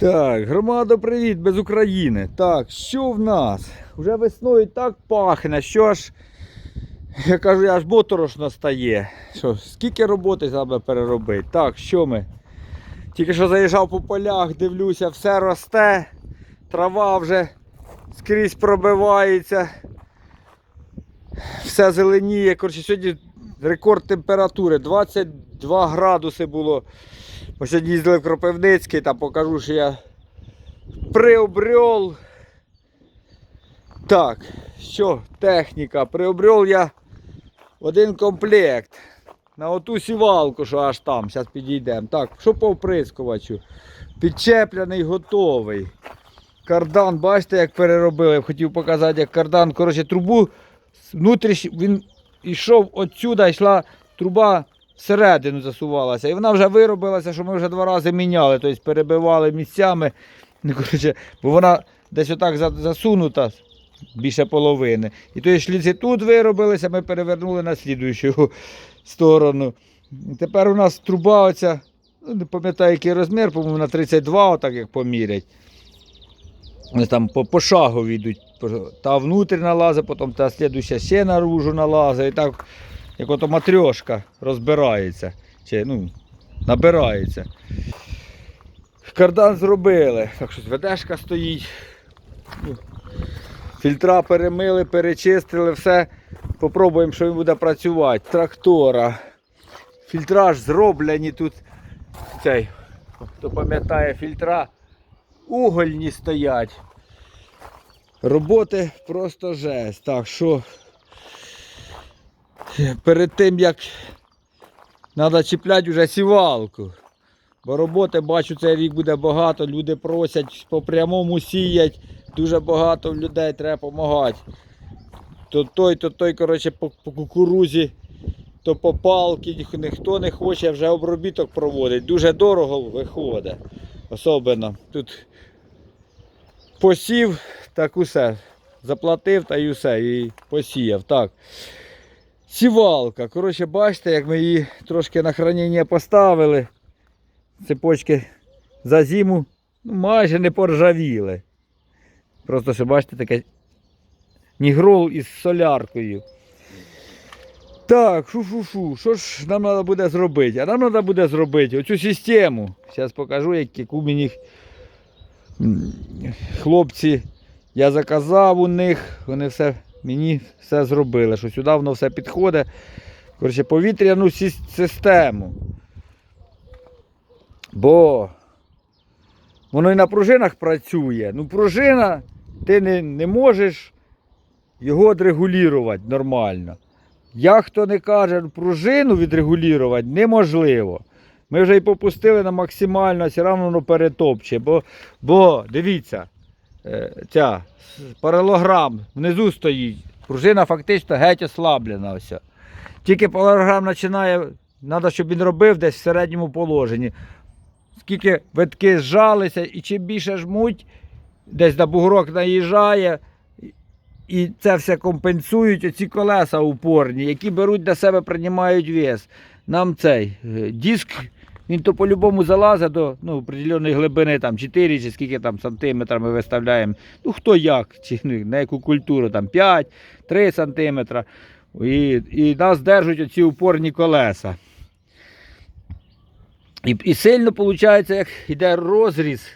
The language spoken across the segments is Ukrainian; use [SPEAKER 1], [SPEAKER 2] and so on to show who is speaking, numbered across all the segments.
[SPEAKER 1] Так, громада, привіт, без України. Так, що в нас? Уже весною так пахне, що аж, я кажу, аж моторошно стає. Що, скільки роботи треба переробити? Так, що ми? Тільки що заїжджав по полях, дивлюся, все росте, трава вже скрізь пробивається, все зеленіє. Коротше, сьогодні рекорд температури 22 градуси було. Ми сьогодні їздили в Кропивницький, там покажу, що я приобрел. Так, що, техніка. Приобрел я один комплект. На оту сівалку, що аж там, зараз підійдемо. Так, що по вприскувачу? Підчеплений, готовий. Кардан, бачите, як переробили. Я хотів показати, як кардан. Коротше, трубу внутрішню, він йшов отсюда, йшла труба всередину засувалася. І вона вже виробилася, що ми вже два рази міняли, тобто перебивали місцями. Ну, коротше, бо вона десь отак засунута більше половини. І то шліці тут виробилися, ми перевернули на слідуючу сторону. І Тепер у нас труба оця, ну, не пам'ятаю, який розмір, по-моєму, на 32, отак як помірять. Вони там по, по шагу йдуть. Та внутрі налазить, потім та слідуюча ще наружу налазить. І так, як ото матрьошка розбирається. Чи, ну, набирається. Кардан зробили. Так що ведешка стоїть. Ну, Фільтра перемили, перечистили, все. Попробуємо, що він буде працювати. Трактора. Фільтраж зроблені тут. Цей, хто пам'ятає, фільтра угольні стоять. Роботи просто жесть. Так що перед тим як треба чіпляти вже сівалку. Бо роботи бачу цей рік буде багато, люди просять по прямому сіять, дуже багато людей треба допомагати. То той, то той, коротше, по, по кукурузі, то по палки, ніхто не хоче вже обробіток проводить. Дуже дорого виходить. Особливо. Тут посів, так усе. Заплатив та й усе, і посіяв. Так. Сівалка. Коротше, бачите, як ми її трошки на хранення поставили. Цепочки за зиму ну, майже не поржавіли. Просто що бачите, таке нігрол із соляркою. Так, шу-шу-шу, що ж нам треба буде зробити? А нам треба буде зробити оцю систему. Зараз покажу, як- яку мені хлопці, я заказав у них, вони все мені все зробили, що сюди воно все підходить. Коротше, повітряну систему. Бо воно і на пружинах працює. Ну, пружина, ти не, не можеш його відрегулювати нормально. Як хто не каже, пружину відрегулювати неможливо. Ми вже і попустили на максимально, все одно воно перетопче. Бо, бо дивіться, ця паралограм внизу стоїть. Пружина фактично геть ослаблена. Ось. Тільки паралограм починає, треба, щоб він робив десь в середньому положенні. Скільки витки зжалися, і чим більше жмуть, десь на бугрок наїжджає, і- і це все компенсують оці колеса упорні, які беруть на себе, приймають вес. Нам цей е, диск, він то по-любому залазить до ну, определеної глибини, там 4 чи скільки там сантиметрів ми виставляємо. Ну хто як, чи на яку культуру, там 5, 3 сантиметра. І, і нас держать оці упорні колеса. І, і сильно виходить, як йде розріз,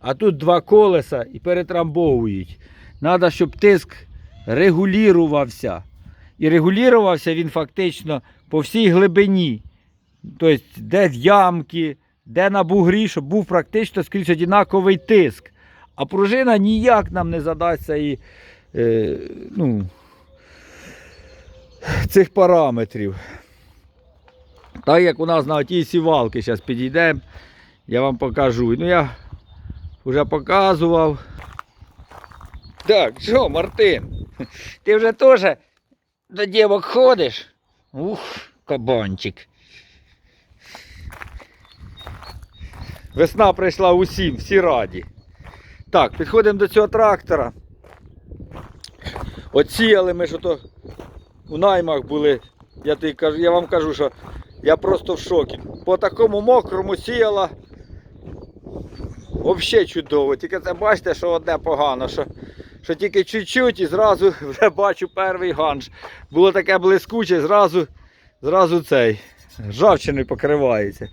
[SPEAKER 1] а тут два колеса і перетрамбовують. Треба, щоб тиск регулювався. І регулювався він фактично по всій глибині. Тобто, де ямки, де на бугрі, щоб був практично скрізь однаковий тиск. А пружина ніяк нам не задасться і, е, ну, цих параметрів. Так як у нас на тій сівалки, зараз підійдемо, я вам покажу. Ну я вже показував. Так, що, Мартин? Ти вже теж до дівок ходиш? Ух, кабанчик. Весна прийшла усім, всі раді. Так, підходимо до цього трактора. Оціяли ми що то у наймах були. Я, кажу, я вам кажу, що я просто в шокі. По такому мокрому сіяла Взагалі чудово. Тільки це бачите, що одне погано, що, що тільки чуть-чуть і зразу вже бачу перший ганж. Було таке блискуче, зразу, зразу цей. Ржавчиною покривається.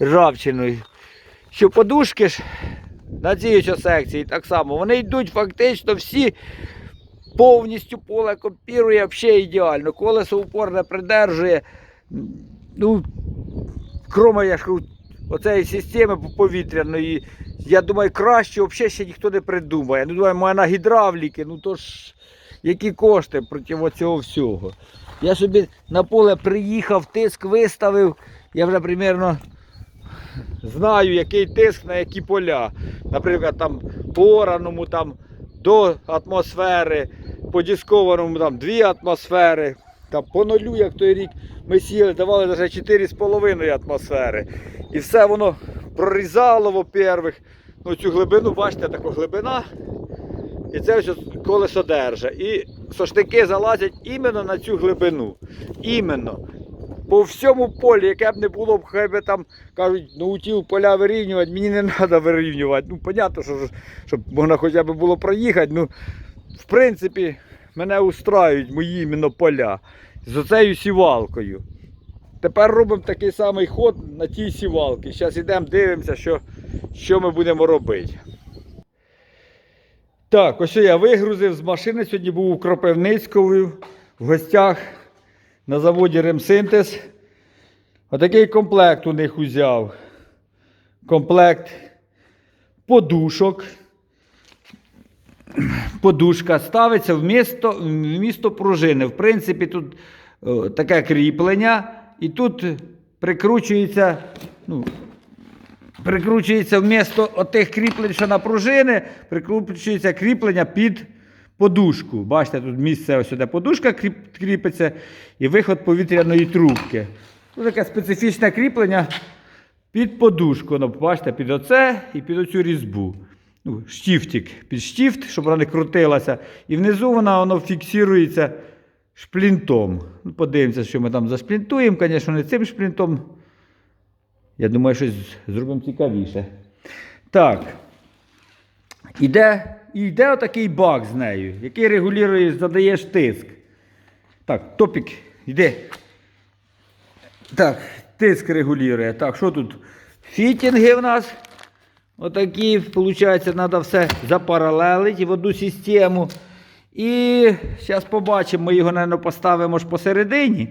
[SPEAKER 1] Ржавчиною. Що подушки ж на цій секції так само, вони йдуть фактично всі повністю поле копірує, взагалі ідеально. Колесо упорне придержує. Ну, кроме я ж оцеї системи повітряної, я думаю, краще взагалі ще ніхто не придумає. Ну, думаю, моя на гідравліки, ну то ж які кошти проти цього всього. Я собі на поле приїхав, тиск виставив, я вже примерно знаю, який тиск на які поля. Наприклад, там по ораному там до атмосфери, по дискованому там 2 атмосфери, там по нулю, як той рік ми сіяли, давали навіть 4,5 атмосфери. І все воно прорізало, во-первых. Ну, цю глибину, бачите, така глибина. І це ось колесо держа. І соштики залазять іменно на цю глибину. Іменно. По всьому полі, яке б не було хай би там кажуть, наутіл поля вирівнювати, мені не треба вирівнювати. Ну, понятно, що, щоб можна хоча б було проїхати. Ну, в принципі, мене устраюють мої іменно поля з оцею сівалкою. Тепер робимо такий самий ход на тій сівалці. Зараз йдемо, дивимося, що, що ми будемо робити. Так, ось я вигрузив з машини. Сьогодні був у Кропивницькому в гостях на заводі Ремсинтез. Отакий комплект у них узяв. Комплект подушок. Подушка ставиться в місто, в місто пружини. В принципі, тут е, таке кріплення, і тут прикручується, ну, прикручується в місто отих кріплень, що на пружини, прикручується кріплення під подушку. Бачите, тут місце ось сюди подушка кріп- кріпиться і виход повітряної трубки. Тут таке специфічне кріплення під подушку. Ну, бачите, під оце і під оцю різьбу. Ну, штифтик під штифт, щоб вона не крутилася. І внизу вона воно фіксується шплінтом. Ну, подивимося, що ми там зашплінтуємо. Звісно, не цим шплінтом. Я думаю, щось зробимо цікавіше. Так. Іде, і отакий бак з нею, який регулює, задаєш тиск. Так, топік, йди. Так, тиск регулює. Так, що тут? Фітінги в нас. Отакі, виходить, треба все запаралелити в одну систему. І зараз побачимо, ми його, мабуть, поставимо ж посередині,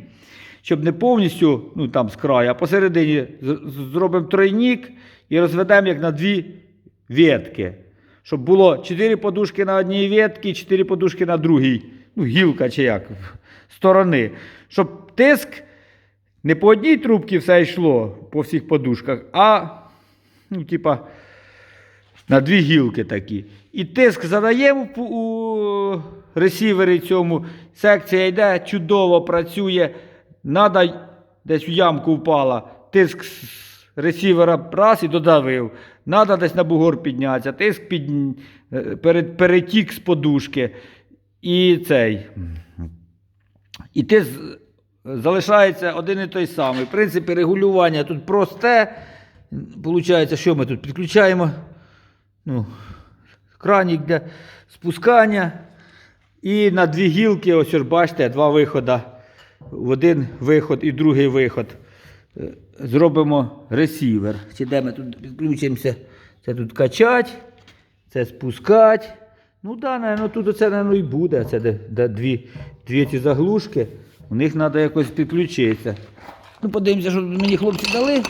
[SPEAKER 1] щоб не повністю, ну там з краю, а посередині зробимо тройник і розведемо як на дві ветки. Щоб було 4 подушки на одній ветці, 4 подушки на другій. Ну, гілка чи як, сторони. Щоб тиск не по одній трубці все йшло по всіх подушках, а ну, типа, на дві гілки такі. І тиск задаємо у- у ресівері цьому. Секція йде, чудово працює. Надо десь в ямку впала. Тиск ресівера раз і додавив. Надо десь на бугор піднятися. Тиск під, е, перед, перетік з подушки. І цей. І ти залишається один і той самий. В принципі, регулювання тут просте. Получається, що ми тут підключаємо ну, кранік для спускання. І на дві гілки, ось бачите, два виходи. В один виход і другий виход. Зробимо ресівер. Чи де ми тут підключимося? Це тут качать, це спускати. Ну так, да, ну, тут оце наверно, і буде. Це де, де дві, дві ці заглушки. У них треба якось підключитися. Ну, подивимося, що тут мені хлопці дали.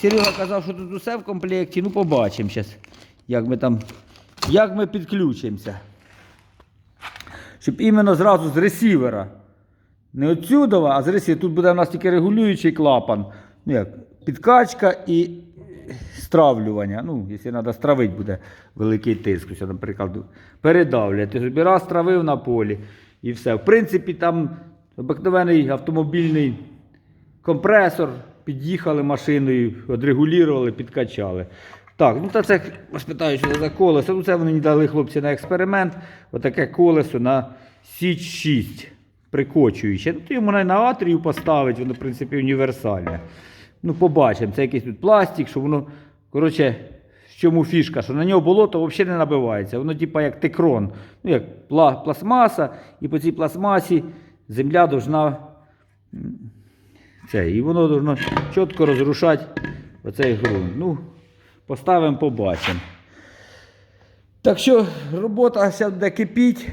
[SPEAKER 1] Серега казав, що тут усе в комплекті. Ну, побачимо зараз, як ми там, як ми підключимося. Щоб іменно зразу з ресівера. Не отсюдова, а з ресівера. Тут буде у нас тільки регулюючий клапан. Ну як, підкачка і стравлювання. Ну, якщо треба стравити, буде великий тиск. Ось, наприклад, передавлювати. Ти собі раз стравив на полі і все. В принципі, там обикновений автомобільний компресор, під'їхали машиною, одрегулювали, підкачали. Так, ну та це питаю, що це за колесо. Ну це вони дали хлопці на експеримент. Отаке колесо на Січ 6 прикочуюче. Ну, то йому на атрію поставить, воно, в принципі, універсальне. Ну, побачимо. Це якийсь тут пластик, що воно, коротше, чому фішка? Що на нього болото взагалі не набивається. Воно типа як текрон, ну як пла- пластмаса, і по цій пластмасі земля должна це, і воно должно чітко розрушати оцей ґрунт. Ну, поставимо, побачимо. Так що робота зараз буде кипіть.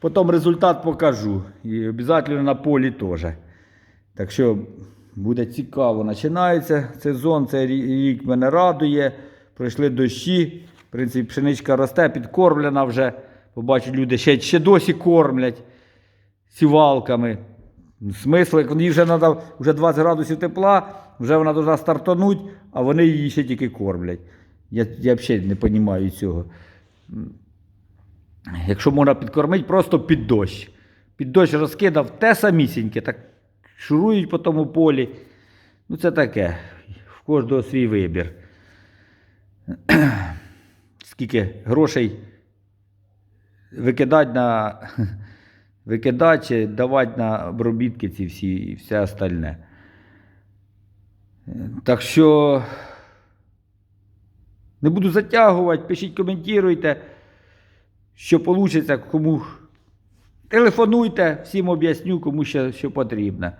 [SPEAKER 1] Потім результат покажу. І обов'язково на полі теж. Так що буде цікаво. Починається сезон, цей рік мене радує. Пройшли дощі. В принципі, пшеничка росте, підкормлена вже. Побачу, люди ще, ще досі кормлять сівалками. Смисли, їй вже треба вже 20 градусів тепла, вже вона повинна стартануть, а вони її ще тільки кормлять. Я, я взагалі не розумію цього. Якщо можна підкормити, просто під дощ. Під дощ розкидав те самісіньке, так шурують по тому полі. Ну, це таке. В кожного свій вибір. Скільки грошей викидати на викидати давати на обробітки ці всі і все остальне. Так що не буду затягувати, пишіть, коментуйте, що вийде, кому телефонуйте, всім об'ясню, кому ще що потрібно.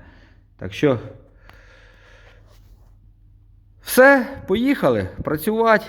[SPEAKER 1] Так що все, поїхали працювати.